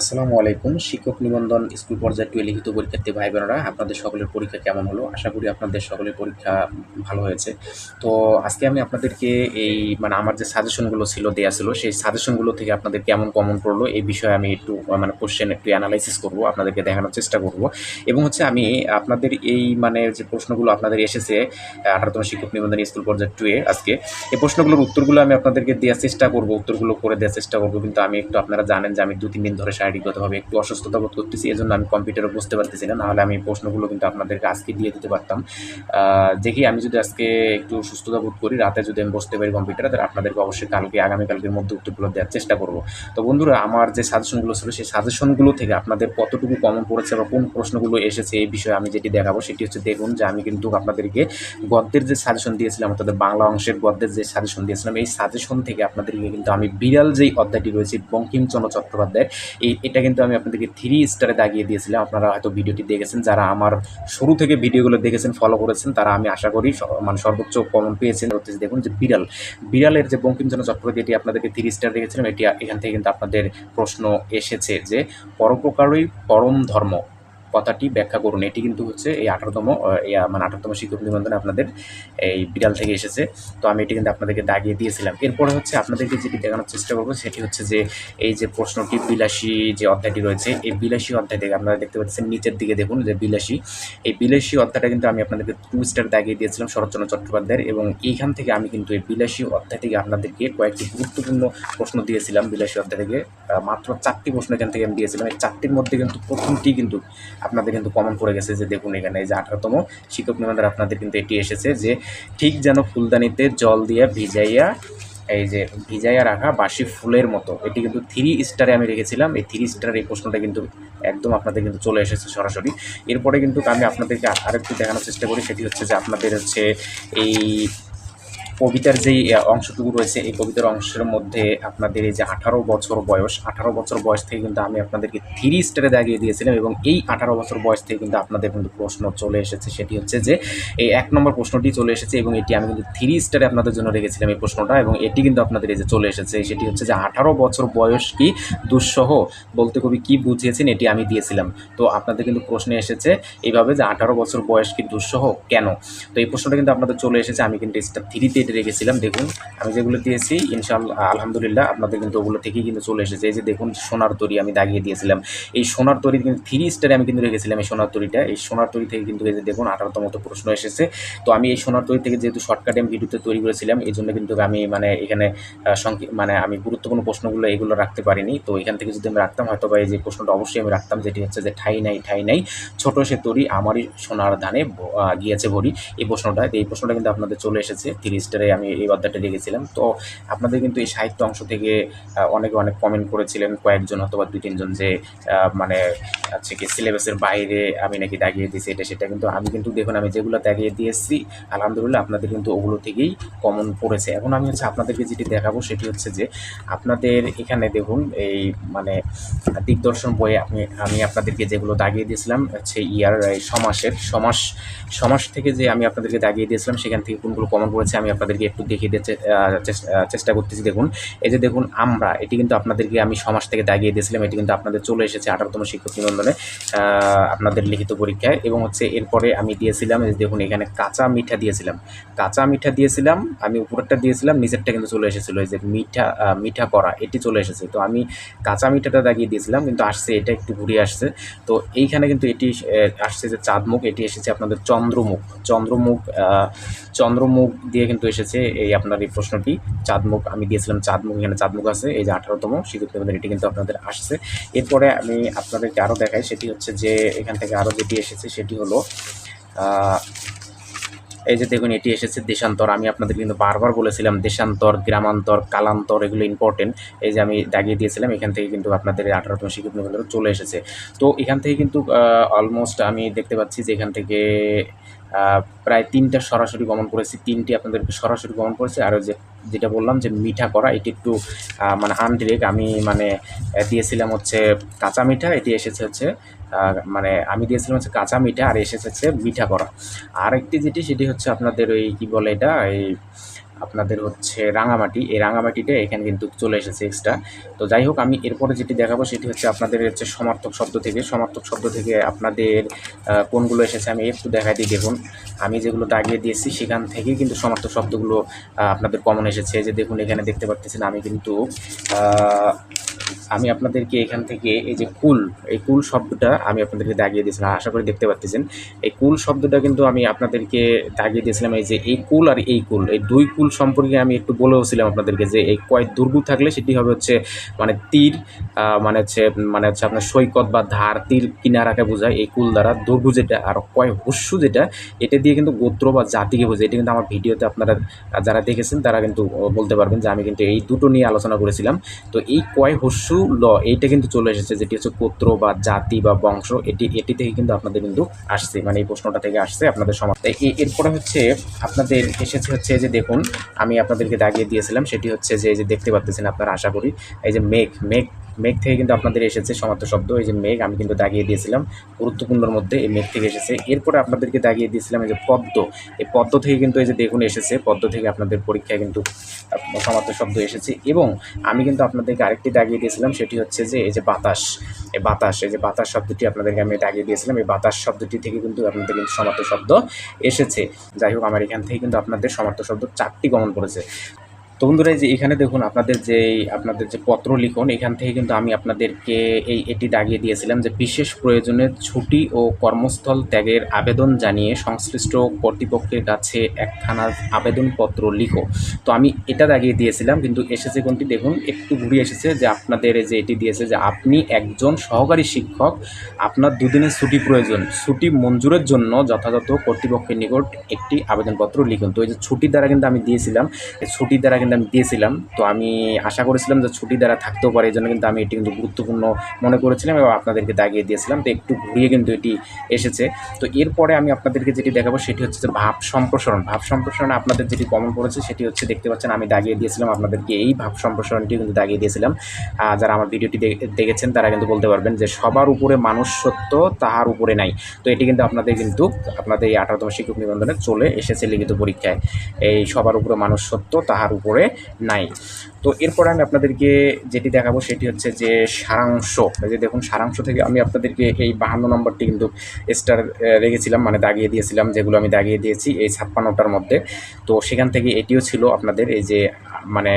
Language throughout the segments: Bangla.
আসসালামু আলাইকুম, শিক্ষক নিবন্ধন স্কুল পর্যায়ে টুয়ে লিখিত পরীক্ষার্থী ভাই বোনেরা, আপনাদের সকলের পরীক্ষা কেমন হলো? আশা করি আপনাদের সকলের পরীক্ষা ভালো হয়েছে। তো আজকে আমি আপনাদেরকে এই মানে আমার যে সাজেশনগুলো ছিল দেওয়া ছিল, সেই সাজেশনগুলো থেকে আপনাদের কেমন কমন পড়ল এই বিষয়ে আমি একটু মানে কোশ্চেন একটু অ্যানালাইসিস করব, আপনাদেরকে দেখানোর চেষ্টা করব। এবং হচ্ছে আমি আপনাদের এই মানে যে প্রশ্নগুলো আপনাদের এসেছে আঠারোতম শিক্ষক নিবন্ধন স্কুল পর্যায়ে টুয়ে আজকে, এই প্রশ্নগুলোর উত্তরগুলো আমি আপনাদেরকে দেওয়ার চেষ্টা করব, উত্তরগুলো করে দেওয়ার চেষ্টা করব। কিন্তু আমি একটু, আপনারা জানেন যে আমি দু, তিন দিন ধরে শারীরিকগতভাবে একটু অসুস্থতা বোধ করতেছি, এজন্য আমি কম্পিউটারে বুঝতে পারতেছি না, নাহলে আমি প্রশ্নগুলো কিন্তু আপনাদেরকে আজকে দিয়ে দিতে পারতাম। দেখি আমি যদি আজকে একটু সুস্থতা বোধ করি, রাতে যদি আমি বসতে পারি কম্পিউটারে, তাহলে আপনাদেরকে অবশ্যই কালকে, আগামীকালকের মধ্যে উত্তরগুলো দেওয়ার চেষ্টা করব। তো বন্ধুরা, আমার যে সাজেশনগুলো ছিল, সেই সাজেশনগুলো থেকে আপনাদের কতটুকু কমন পড়েছে বা কোন প্রশ্নগুলো এসেছে, এই বিষয়ে আমি যেটি দেখাবো, সেটি হচ্ছে দেখুন যে আমি কিন্তু আপনাদেরকে গদ্যের যে সাজেশন দিয়েছিলাম, অর্থাৎ বাংলা অংশের গদ্যের যে সাজেশন দিয়েছিলাম, এই সাজেশন থেকে আপনাদেরকে কিন্তু আমি বিড়াল যেই অধ্যায়টি রয়েছে, বঙ্কিমচন্দ্র চট্টোপাধ্যায়ের, এই এটা কিন্তু আমি আপনাদেরকে থ্রি স্টারে দাগিয়ে দিয়েছিলাম। আপনারা হয়তো ভিডিওটি দেখেছেন, যারা আমার শুরু থেকে ভিডিওগুলো দেখেছেন ফলো করেছেন, তারা আমি আশা করি মানে সর্বোচ্চ কমন পেয়েছেন। হচ্ছে দেখুন যে বিড়াল, বিড়ালের যে বঙ্কিমচন্দ্র চট্টোপাধ্যায় এটি আপনাদেরকে থ্রি স্টার দেখেছিলাম এটি এখান থেকে কিন্তু আপনাদের প্রশ্ন এসেছে যে পরোপকারই পরম ধর্ম কথাটি ব্যাখ্যা করুন। এটি কিন্তু হচ্ছে এই আঠারোতম মানে আঠারোতম শিক্ষক নিবন্ধনে আপনাদের এই বিড়াল থেকে এসেছে। তো আমি এটি কিন্তু আপনাদেরকে দাগিয়ে দিয়েছিলাম। এরপরে হচ্ছে আপনাদেরকে যেটি দেখানোর চেষ্টা করব, সেটি হচ্ছে যে এই যে প্রশ্নটি বিলাসী যে অধ্যায়টি রয়েছে, এই বিলাসী অধ্যায় থেকে আপনারা দেখতে পাচ্ছেন নিচের দিকে দেখুন যে বিলাসী। এই বিলাসী অধ্যায়টা কিন্তু আমি আপনাদেরকে টু স্টার দাগিয়ে দিয়েছিলাম শরৎচন্দ্র চট্টোপাধ্যায়ের এবং এইখান থেকে আমি কিন্তু এই বিলাসী অধ্যায় থেকে আপনাদেরকে কয়েকটি গুরুত্বপূর্ণ প্রশ্ন দিয়েছিলাম বিলাসী অধ্যায় থেকে। মাত্র চারটি প্রশ্ন এখান থেকে আমি দিয়েছিলাম। এই চারটির মধ্যে কিন্তু প্রথমটি কিন্তু আপনাদের কিন্তু কমন পড়ে গেছে যে দেখুন এখানে এই যে আঠারোতম শিক্ষক নিবন্ধন আপনাদের কিন্তু এটি এসেছে যে ঠিক যেন ফুলদানিতে জল দিয়ে ভিজাইয়া এই যে ভিজাইয়া রাখা বাসি ফুলের মতো। এটি কিন্তু থ্রি স্টারে আমি রেখেছিলাম। এই থ্রি স্টারের এই প্রশ্নটা কিন্তু একদম আপনাদের কিন্তু চলে এসেছে সরাসরি। এরপরে কিন্তু আমি আপনাদেরকে আরেকটু দেখানোর চেষ্টা করি। সেটি হচ্ছে যে আপনাদের হচ্ছে এই কবিতার যেই অংশটুকু রয়েছে, এই কবিতার অংশের মধ্যে আপনাদের এই যে আঠারো বছর বয়স, আঠারো বছর বয়স থেকে কিন্তু আমি আপনাদেরকে থ্রি স্টারে দাগিয়ে দিয়েছিলাম এবং এই আঠারো বছর বয়স থেকে কিন্তু আপনাদের কিন্তু প্রশ্ন চলে এসেছে। সেটি হচ্ছে যে, এই এক নম্বর প্রশ্নটি চলে এসেছে এবং এটি আমি কিন্তু থ্রি স্টারে আপনাদের জন্য রেখেছিলাম এই প্রশ্নটা এবং এটি কিন্তু আপনাদের এই যে চলে এসেছে। সেটি হচ্ছে যে, আঠারো বছর বয়স কি দুঃসহ? বলতে কবি কি বুঝিয়েছেন এটি আমি দিয়েছিলাম। তো আপনাদের কিন্তু প্রশ্নে এসেছে এইভাবে যে, আঠারো বছর বয়স কি দুঃসহ? কেন? তো এই প্রশ্নটা কিন্তু আপনাদের চলে এসেছে। আমি কিন্তু স্টার থ্রিতে এটা রেখেছিলাম, দেখুন। আমি যেগুলো দিয়েছি ইনশাল্লাহ আলহামদুলিল্লাহ, আপনাদের কিন্তু ওগুলো থেকেই কিন্তু চলে এসেছে। এই যে দেখুন, সোনার তরি আমি দাগিয়ে দিয়েছিলাম। এই সোনার তরি কিন্তু থ্রি স্টারে আমি কিন্তু রেখেছিলাম এই সোনার তরিটা। এই সোনার তরি থেকে কিন্তু এই যে দেখুন, আঠারোতম মতো প্রশ্ন এসেছে। তো আমি এই সোনার তরি থেকে যেহেতু শর্টকাটে আমি ভিডিওতে তৈরি করেছিলাম, এই জন্য কিন্তু আমি মানে এখানে মানে আমি গুরুত্বপূর্ণ প্রশ্নগুলো এগুলো রাখতে পারিনি। তো এখান থেকে যদি আমি রাখতাম, হয়তো বা এই যে প্রশ্নটা অবশ্যই আমি রাখতাম, যেটি হচ্ছে যে ঠাই নাই ঠাই নাই, ছোট সে তরি, আমারই সোনার ধানে গিয়েছে ভরি। এই প্রশ্নটা এই প্রশ্নটা কিন্তু আপনাদের চলে এসেছে থ্রি স্টারে আমি এই অধ্যায়টা রেখেছিলাম তো আপনাদের কিন্তু এই সাহিত্য অংশ থেকে অনেকে অনেক কমেন্ট করেছিলেন, কয়েকজন অথবা দুই তিনজন যে মানে হচ্ছে কি সিলেবাসের বাইরে আমি নাকি দাগিয়ে দিয়েছি এটা সেটা কিন্তু আমি কিন্তু দেখুন, আমি যেগুলো দাগিয়ে দিয়েছি, আলহামদুলিল্লাহ আপনাদের কিন্তু ওগুলো থেকেই কমন পড়েছে। এখন আমি হচ্ছে আপনাদেরকে যেটি দেখাবো সেটি হচ্ছে যে, আপনাদের এখানে দেখুন এই মানে দিগদর্শন বইয়ে আপনি, আমি আপনাদেরকে যেগুলো দাগিয়ে দিয়েছিলাম, হচ্ছে ইয়ার সমাসের, সমাস সমাস থেকে যে আমি আপনাদেরকে দাগিয়ে দিয়েছিলাম, সেখান থেকে কোনগুলো কমন পড়েছে আমি আপনাদেরকে একটু দেখিয়ে দিতে চেষ্টা করতেছি। দেখুন, এই যে দেখুন, আমরা, এটি কিন্তু আপনাদেরকে আমি সমাজ থেকে দাগিয়ে দিয়েছিলাম। এটি কিন্তু আপনাদের চলে এসেছে আঠারোতম শিক্ষক নিবন্ধনে আপনাদের লিখিত পরীক্ষায়। এবং হচ্ছে এরপরে আমি দিয়েছিলাম দেখুন, এখানে কাঁচা মিঠা দিয়েছিলাম। কাঁচা মিঠা দিয়েছিলাম, আমি উপরেরটা দিয়েছিলাম, নিচেরটা কিন্তু চলে এসেছিল। এই যে মিঠা মিঠা করা, এটি চলে এসেছে। তো আমি কাঁচা মিঠাটা দাগিয়ে দিয়েছিলাম, কিন্তু আসছে, এটা একটু ঘুরিয়ে আসছে। তো এইখানে কিন্তু এটি আসছে যে চাঁদমুখ, এটি এসেছে আপনাদের চন্দ্রমুখ। চন্দ্রমুখ চন্দ্রমুখ দিয়ে কিন্তু এসেছে এই আপনার এই প্রশ্নটি। চাঁদমুখ, আমি দিয়েছিলাম চাঁদমুখ, এখানে চাঁদমুখ আছে, এই যে আঠারোতম শিক্ষক নিবন্ধন এটি কিন্তু আপনাদের আসছে। এরপরে আমি আপনাদেরকে আরও দেখাই, সেটি হচ্ছে যে এখান থেকে আরও যেটি এসেছে সেটি হলো এই যে দেখুন, এটি এসেছে দেশান্তর। আমি আপনাদের কিন্তু বারবার বলেছিলাম, দেশান্তর, গ্রামান্তর, কালান্তর, এগুলো ইম্পর্টেন্ট এই যে আমি দাগিয়ে দিয়েছিলাম, এখান থেকে কিন্তু আপনাদের আঠারোতম শিক্ষক চলে এসেছে। তো এখান থেকে কিন্তু অলমোস্ট আমি দেখতে পাচ্ছি যে এখান থেকে প্রায় তিনটা সরাসরি গমন করেছি, তিনটি আপনাদেরকে সরাসরি গমন করেছি। আর যে যেটা বললাম যে মিঠা করা, এটি একটু মানে আনডিরেক্ট আমি মানে দিয়েছিলাম হচ্ছে কাঁচা মিঠা, এটি এসেছে হচ্ছে মানে আমি দিয়েছিলাম হচ্ছে কাঁচা মিঠা, আর এসেছে হচ্ছে মিঠা করা। আরেকটি যেটি, সেটি হচ্ছে আপনাদের ওই কী বলে এটা, এই আপনাদের হচ্ছে রাঙামাটি। এই রাঙামাটিটা এখানে কিন্তু চলে এসেছে এক্সট্রা তো যাই হোক, আমি এরপরে যেটি দেখাবো সেটি হচ্ছে আপনাদের হচ্ছে সমার্থক শব্দ থেকে। সমার্থক শব্দ থেকে আপনাদের কোনগুলো এসেছে আমি একটু দেখাই দিই, দেখুন। আমি যেগুলো দাগিয়ে দিয়েছি সেখান থেকেই কিন্তু সমার্থক শব্দগুলো আপনাদের কমন এসেছে। যে দেখুন, এখানে দেখতে পাচ্ছেন আমি কিন্তু আমি আপনাদেরকে এখান থেকে এই যে কুল, এই কুল শব্দটা আমি আপনাদেরকে দাগিয়ে দিয়েছিলাম। আশা করি দেখতে পাচ্ছেন এই কুল শব্দটা কিন্তু আমি আপনাদেরকে দাগিয়ে দিয়েছিলাম এই যে এই কুল আর এই কুল। এই দুই কুল সম্পর্কে আমি একটু বলেওছিলাম আপনাদেরকে যে এই কয় দুর্গু থাকলে সেটি হবে হচ্ছে মানে তীর মানে হচ্ছে মানে হচ্ছে আপনার সৈকত বা ধার, তীর কিনারাকে বোঝায়। এই কুল দ্বারা দুর্গু যেটা, আর কয় হস্যু যেটা, এটা দিয়ে কিন্তু গোত্র বা জাতিকে বোঝায়। এটা কিন্তু আমার ভিডিওতে আপনারা যারা দেখেছেন তারা কিন্তু বলতে পারবেন যে আমি কিন্তু এই দুটো নিয়ে আলোচনা করেছিলাম। তো এই কয় হস্যু ল, এইটা কিন্তু চলে এসেছে, যেটি হচ্ছে গোত্র বা জাতি বা বংশ। এটি এটি থেকে কিন্তু আপনাদের কিন্তু আসছে মানে এই প্রশ্নটা থেকে আসছে আপনাদের সমাজ। এরপরে হচ্ছে আপনাদের এসেছে হচ্ছে যে দেখুন আমি আপনাদেরকে দাগিয়ে দিয়েছিলাম, সেটি হচ্ছে যে, এই যে দেখতে পাচ্ছেন আপনারা, আশা করি, এই যে মেঘ মেঘ মেঘ থেকে কিন্তু আপনাদের এসেছে সমার্থ শব্দ। এই যে মেঘ, আমি কিন্তু দাগিয়ে দিয়েছিলাম। গুরুত্বপূর্ণর মধ্যে এই মেঘ থেকে এসেছে। এরপরে আপনাদেরকে দাগিয়ে দিয়েছিলাম এই যে পদ্ম। এই পদ্ম থেকে কিন্তু এই যে দেখুন এসেছে। পদ্ম থেকে আপনাদের পরীক্ষায় কিন্তু সমার্থ শব্দ এসেছে। এবং আমি কিন্তু আপনাদেরকে আরেকটি দাগিয়ে দিয়েছিলাম, সেটি হচ্ছে যে এই যে বাতাস। এই বাতাস, এই যে বাতাস শব্দটি আপনাদেরকে আমি দাগিয়ে দিয়েছিলাম। এই বাতাস শব্দটি থেকে কিন্তু আপনাদের কিন্তু সমার্থ শব্দ এসেছে। যাই হোক, আমার এখান থেকে কিন্তু আপনাদের সমার্থ শব্দ চারটি গমন করেছে। তো বন্ধুরা, এই যে এখানে দেখুন, আপনাদের যে আপনাদের যে পত্র লিখন, এখান থেকে কিন্তু আমি আপনাদেরকে এই, এটি দাগিয়ে দিয়েছিলাম যে বিশেষ প্রয়োজনে ছুটি ও কর্মস্থল ত্যাগের আবেদন জানিয়ে সংশ্লিষ্ট কর্তৃপক্ষের কাছে একখানা আবেদনপত্র লিখো। তো আমি এটা দাগিয়ে দিয়েছিলাম, কিন্তু এসেছে কোনটি দেখুন, একটু ঘুরিয়ে এসেছে যে আপনাদের যে এটি দিয়েছে যে আপনি একজন সহকারী শিক্ষক, আপনার দুদিনের ছুটি প্রয়োজন। ছুটি মঞ্জুরের জন্য যথাযথ কর্তৃপক্ষের নিকট একটি আবেদনপত্র লিখুন। তো এই যে ছুটির দ্বারা কিন্তু আমি দিয়েছিলাম ছুটির দ্বারা কিন্তু আমি দিয়েছিলাম। তো আমি আশা করেছিলাম যে ছুটি দ্বারা থাকতেও পারে, এই জন্য কিন্তু আমি এটি কিন্তু গুরুত্বপূর্ণ মনে করেছিলাম এবং আপনাদেরকে দাগিয়ে দিয়েছিলাম। তো একটু ঘুরিয়ে কিন্তু এটি এসেছে। তো এরপরে আমি আপনাদেরকে যেটি দেখাবো সেটি হচ্ছে যে ভাব সম্প্রসারণ। ভাব সম্প্রসারণে আপনাদের যেটি কমন পড়েছে সেটি হচ্ছে দেখতে পাচ্ছেন আমি দাগিয়ে দিয়েছিলাম, আপনাদেরকে এই ভাব সম্প্রসারণটি কিন্তু দাগিয়ে দিয়েছিলাম। যারা আমার ভিডিওটি দেখেছেন তারা কিন্তু বলতে পারবেন যে সবার উপরে মানুষ সত্য তাহার উপরে নাই। তো এটি কিন্তু আপনাদের কিন্তু আপনাদের এই আঠারোতম শিক্ষক নিবন্ধনে চলে এসেছে লিখিত পরীক্ষায়। এই সবার উপরে মানুষ সত্য তাহার উপরে নাই। তো এরপরে আমি আপনাদেরকে যেটি দেখাবো সেটি হচ্ছে যে সারাংশ। এই যে দেখুন, সারাংশ থেকে আমি আপনাদেরকে এই বাহান্ন নম্বরটি কিন্তু স্টার রেখেছিলাম মানে দাগিয়ে দিয়েছিলাম, যেগুলো আমি দাগিয়ে দিয়েছি এই ছাপ্পান্নটার মধ্যে। তো সেখান থেকে এটিও ছিল আপনাদের এই যে মানে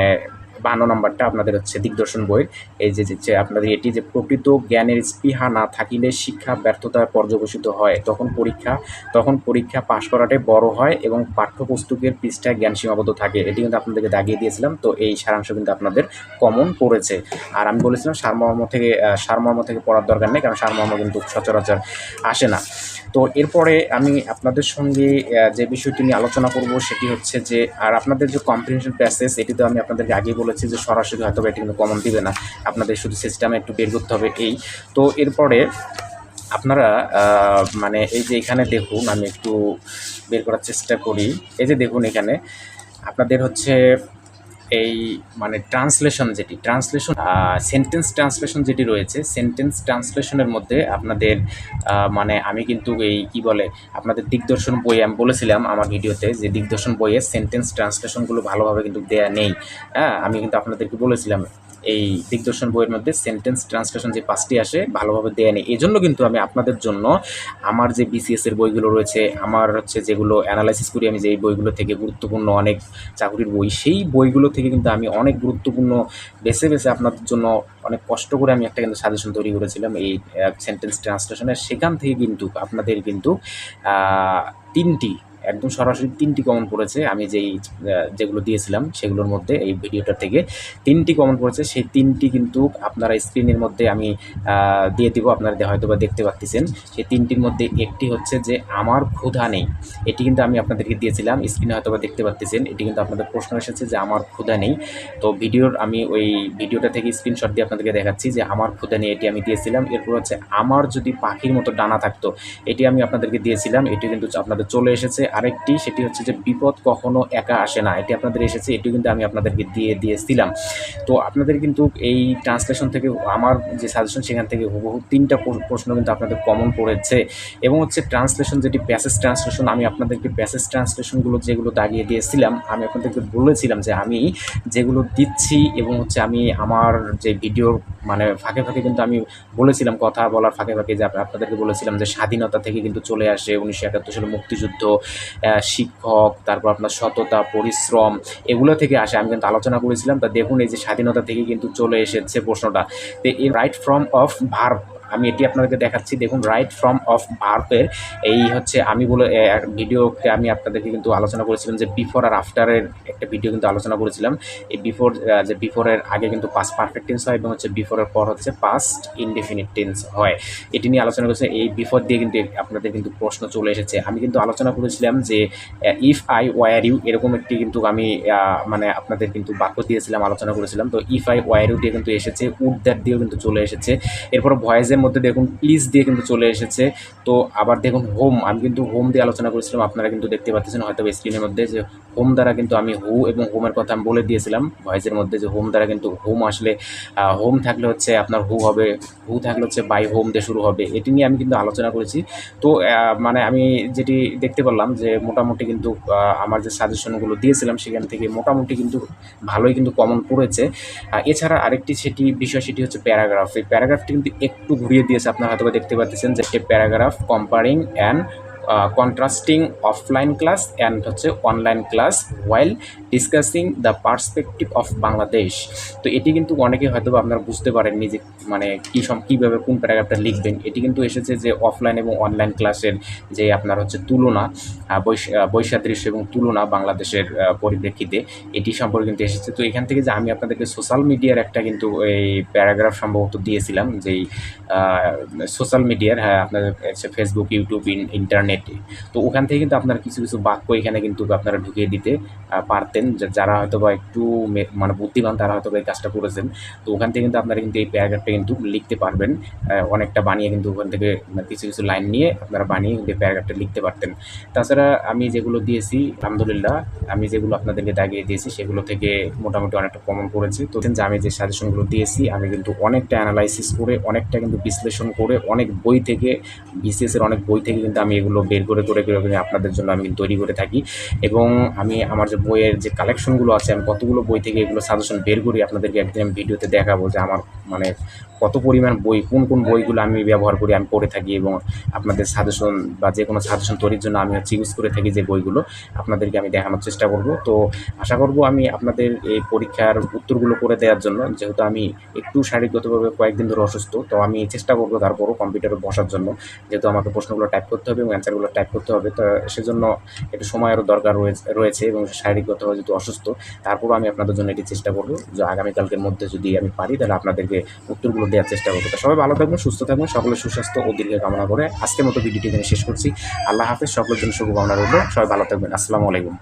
বান্ন নম্বরটা আপনাদের হচ্ছে দিগদর্শন বইয়ের। এই যে যে আপনাদের এটি যে প্রকৃত জ্ঞানের স্পৃহা না থাকিলে শিক্ষা ব্যর্থতা পর্যবেসিত হয়। তখন পরীক্ষা তখন পরীক্ষা পাশ করাটাই বড় হয় এবং পাঠ্যপুস্তকের পৃষ্ঠায় জ্ঞান সীমাবদ্ধ থাকে। এটি কিন্তু আপনাদেরকে দাগিয়ে দিয়েছিলাম, তো এই সারাংশ কিন্তু আপনাদের কমন পড়েছে। আর আমি বলেছিলাম সারমর্ম থেকে সারমর্ম থেকে পড়ার দরকার নেই, কারণ সারমর্ম কিন্তু সচরাচর আসে না। তো এরপরে আমি আপনাদের সঙ্গে যে বিষয়টি নিয়ে আলোচনা করব সেটি হচ্ছে যে, আর আপনাদের যে কম্প্রিহেনশন প্যাসেজ এটি তো আমি আপনাদেরকে আগেই বলেছি যে সরাসরি হয়তো এটি কিন্তু কমন দিবে না। আপনাদের শুধু সিস্টেমে একটু বের করতে হবে এই। তো এরপরে আপনারা মানে এই যে এখানে দেখুন, আমি একটু বের করার চেষ্টা করি। এই যে দেখুন এখানে, আপনাদের হচ্ছে এই মানে ট্রান্সলেশন যেটি ট্রান্সলেশন সেন্টেন্স ট্রান্সলেশন যেটি রয়েছে সেন্টেন্স ট্রান্সলেশনের মধ্যে আপনাদের মানে আমি কিন্তু এই কি বলে, আপনাদের দিগদর্শন বই, আমি বলেছিলাম আমার ভিডিওতে যে দিগদর্শন বইয়ে সেন্টেন্স ট্রান্সলেশনগুলো ভালোভাবে কিন্তু দেয়া নেই। হ্যাঁ আমি কিন্তু আপনাদেরকে বলেছিলাম। এই দিগদর্শন বইয়ের মধ্যে সেন্টেন্স ট্রান্সলেশন যে পাঁচটি আসে ভালোভাবে দেয়া নেই। এই জন্য কিন্তু আমি আপনাদের জন্য আমার যে বিসিএস এর বইগুলো রয়েছে, আমার হচ্ছে যেগুলো অ্যানালাইসিস করি আমি যে বইগুলো থেকে গুরুত্বপূর্ণ অনেক চাকরির বই, সেই বইগুলো থেকে কিন্তু আমি অনেক গুরুত্বপূর্ণ বেছে বেছে আপনাদের জন্য অনেক কষ্ট করে আমি একটা কিন্তু সাজেশন তৈরি করেছিলাম এই সেন্টেন্স ট্রান্সলেশনের সেখান থেকে কিন্তু আপনাদের কিন্তু তিনটি একদম সরাসরি তিনটি কমন পড়েছে। আমি যেই যেগুলো দিয়েছিলাম সেগুলোর মধ্যে এই ভিডিওটা থেকে তিনটি কমন পড়েছে। সেই তিনটি কিন্তু আপনারা স্ক্রিনের মধ্যে আমি দিয়ে দিব। আপনারা হয়তো বা দেখতে পাচ্ছেন সেই তিনটির মধ্যে একটি হচ্ছে যে, আমার ক্ষুধা নেই। এটি কিন্তু আমি আপনাদেরকে দিয়েছিলাম। স্ক্রিনে হয়তো বা দেখতে পাচ্ছেন এটি কিন্তু আপনাদের প্রশ্ন এসেছে যে, আমার ক্ষুধা নেই। তো ভিডিওর আমি ওই ভিডিওটা থেকে স্ক্রিনশট দিয়ে আপনাদেরকে দেখাচ্ছি যে, আমার ক্ষুধা নেই, এটি আমি দিয়েছিলাম। এরপর হচ্ছে, আমার যদি পাখির মতো ডানা থাকতো, এটি আমি আপনাদেরকে দিয়েছিলাম। এটি কিন্তু আপনাদের চলে এসেছে। আরেকটি, সেটি হচ্ছে যে বিপদ কখনো একা আসে না। এটি আপনাদের এসেছে এটি কিন্তু আমি আপনাদেরকে দিয়ে, দিয়েছিলাম। তো আপনাদের কিন্তু এই ট্রান্সলেশন থেকে, আমার যে সাজেশন সেখান থেকে হুবহু তিনটা প্রশ্ন কিন্তু আপনাদের কমন পড়েছে। এবং হচ্ছে ট্রান্সলেশন যেটি প্যাসেজ ট্রান্সলেশন আমি আপনাদেরকে প্যাসেজ ট্রান্সলেশনগুলো যেগুলো দাগিয়ে দিয়েছিলাম, আমি আপনাদেরকে বলেছিলাম যে আমি যেগুলো দিচ্ছি এবং হচ্ছে আমি আমার যে ভিডিওর মানে ফাঁকে ফাঁকে কিন্তু আমি বলেছিলাম কথা বলার ফাঁকে ফাঁকে যে আপনাদেরকে বলেছিলাম যে স্বাধীনতা থেকে কিন্তু চলে আসে উনিশশো একাত্তর সালে মুক্তিযুদ্ধ শিক্ষক, তারপর আপনার সততা, পরিশ্রম, এগুলো থেকে আসে। আমি কিন্তু আলোচনা করেছিলাম, তা দেখুন এই যে স্বাধীনতা থেকে কিন্তু চলে এসেছে প্রশ্নটা। তো এই রাইট ফ্রম অফ ভার্ব আমি এটি আপনাদেরকে দেখাচ্ছি। দেখুন রাইট ফ্রম অফ ভার্বের এই হচ্ছে আমি বলে ভিডিওতে আমি আপনাদেরকে কিন্তু আলোচনা করেছিলাম যে বিফোর আর আফটারের একটা ভিডিও কিন্তু আলোচনা করেছিলাম। এই বিফোর যে বিফোরের আগে কিন্তু পাস্ট পারফেক্ট টেন্স হয় এবং হচ্ছে বিফোরের পর হচ্ছে পাস্ট ইনডেফিনিট টেন্স হয়। এটি নিয়ে আলোচনা করেছে, এই বিফোর দিয়ে কিন্তু আপনাদের কিন্তু প্রশ্ন চলে এসেছে। আমি কিন্তু আলোচনা করেছিলাম যে ইফ আই ওয়ার ইউ এরকম একটি কিন্তু আমি মানে আপনাদের কিন্তু বাক্য দিয়েছিলাম, আলোচনা করেছিলাম। তো ইফ আই ওয়ার ইউ দিয়ে কিন্তু এসেছে উড দ্যাট দিয়েও কিন্তু চলে এসেছে। এরপর ভয়েসের মধ্যে দেখুন প্লিজ দিয়ে কিন্তু চলে এসেছে। তো আবার দেখুন হোম আমি কিন্তু হোম দিয়ে আলোচনা করেছিলাম, আপনারা কিন্তু দেখতে পাচ্ছেন হয়তো স্ক্রিনের মধ্যে যে হোম দ্বারা কিন্তু আমি হু এবং হোমের কথা আমি বলে দিয়েছিলাম। ভয়েসের মধ্যে যে হোম দ্বারা কিন্তু হোম আসলে হোম থাকলে হচ্ছে আপনার হু হবে, হু থাকলে হচ্ছে বাই হোম দিয়ে শুরু হবে। এটি নিয়ে আমি কিন্তু আলোচনা করেছি। তো মানে আমি যেটি দেখতে পারলাম যে মোটামুটি কিন্তু আমার যে সাজেশনগুলো দিয়েছিলাম সেখান থেকে মোটামুটি কিন্তু ভালোই কিন্তু কমন পড়েছে। এছাড়া আরেকটি সেটি, বিষয় সেটি হচ্ছে প্যারাগ্রাফ। এই প্যারাগ্রাফটি কিন্তু একটু ঘুরিয়ে দিয়েছে। আপনারা হয়তো দেখতে পাচ্ছেন যে paragraph comparing and contrasting offline class and হচ্ছে online class while discussing the perspective of Bangladesh তো এটি কিন্তু অনেকে হয়তো আপনারা বুঝতে পারেননি যে মানে কী সম কীভাবে কোন প্যারাগ্রাফটা লিখবেন। এটি কিন্তু এসেছে যে অফলাইন এবং অনলাইন ক্লাসের যে আপনার হচ্ছে তুলনা আহ, বৈশ- আহ, এবং তুলনা বাংলাদেশের পরিপ্রেক্ষিতে এটি সম্পর্কে কিন্তু এসেছে। তো এখান থেকে যে আমি আপনাদেরকে সোশ্যাল মিডিয়ার একটা কিন্তু এই প্যারাগ্রাফ সম্ভবত দিয়েছিলাম যেই সোশ্যাল মিডিয়ার হ্যাঁ আপনাদের ফেসবুক ইউটিউব ইন্টারনেটে তো ওখান থেকে কিন্তু আপনারা কিছু কিছু বাক্য এখানে কিন্তু আপনারা ঢুকিয়ে দিতে পারতেন। যারা হয়তো বা একটু মানে বুদ্ধিমান তারা হয়তো এই কাজটা করেছেন। তো ওখান থেকে কিন্তু আপনারা কিন্তু এই প্যারাগ্রাফটা কিন্তু লিখতে পারবেন। অনেকটা বানিয়ে কিন্তু ওখান থেকে মানে কিছু কিছু লাইন নিয়ে আপনারা বানিয়ে কিন্তু প্যারাগ্রাফটা লিখতে পারতেন। তাছাড়া আমি যেগুলো দিয়েছি, আলহামদুলিল্লাহ, আমি যেগুলো আপনাদেরকে দাগিয়ে দিয়েছি, সেগুলো থেকে মোটামুটি অনেকটা কমন পড়েছে তো যে আমি যে সাজেশনগুলো দিয়েছি, আমি কিন্তু অনেকটা অ্যানালাইসিস করে, অনেকটা কিন্তু বিশ্লেষণ করে, অনেক বই থেকে বিসিএস এর অনেক বই থেকে কিন্তু আমি এগুলো বের করে করে করে করে আপনাদের জন্য আমি তৈরি করে থাকি। এবং আমি আমার যে বইয়ের যে কালেকশনগুলো আছে, আমি কতগুলো বই থেকে এগুলো সাজেশন বের করি আপনাদেরকে একদিন আমি ভিডিওতে দেখাবো যে আমার মানে কত পরিমাণ বই, কোন কোন বইগুলো আমি ব্যবহার করি, আমি পড়ে থাকি এবং আপনাদের সাজেশন বা যে কোনো সাজেশন তৈরির জন্য আমি হচ্ছে ইউজ করে থাকি যে বইগুলো, আপনাদেরকে আমি দেখানোর চেষ্টা করব। তো আশা করব আমি আপনাদের এই পরীক্ষার উত্তরগুলো করে দেওয়ার জন্য, যেহেতু আমি একটু শারীরিকগতভাবে কয়েকদিন ধরে অসুস্থ, তো আমি চেষ্টা করব তারপরও কম্পিউটারে বসার জন্য, যেহেতু আমাকে প্রশ্নগুলো টাইপ করতে হবে এবং অ্যান্সারগুলো টাইপ করতে হবে। তো সেজন্য একটু সময় আরও দরকার রয়েছে এবং শারীরিকগতভাবে যেহেতু অসুস্থ, তারপরও আমি আপনাদের জন্য এটি চেষ্টা করব যে আগামীকালকের মধ্যে যদি আমি পারি, তাহলে আপনাদেরকে উত্তরগুলো দেওয়ার চেষ্টা করব। সবাই ভালো থাকবেন, সুস্থ থাকবেন সকলের সুস্বাস্থ্য ও দীর্ঘ কামনা করে আজকের মতো ভিডিওটি এখানে শেষ করছি। আল্লাহ হাফেজ, সকলের জন্য শুভকামনা রইল। সবাই ভালো থাকবেন। আসসালামু আলাইকুম।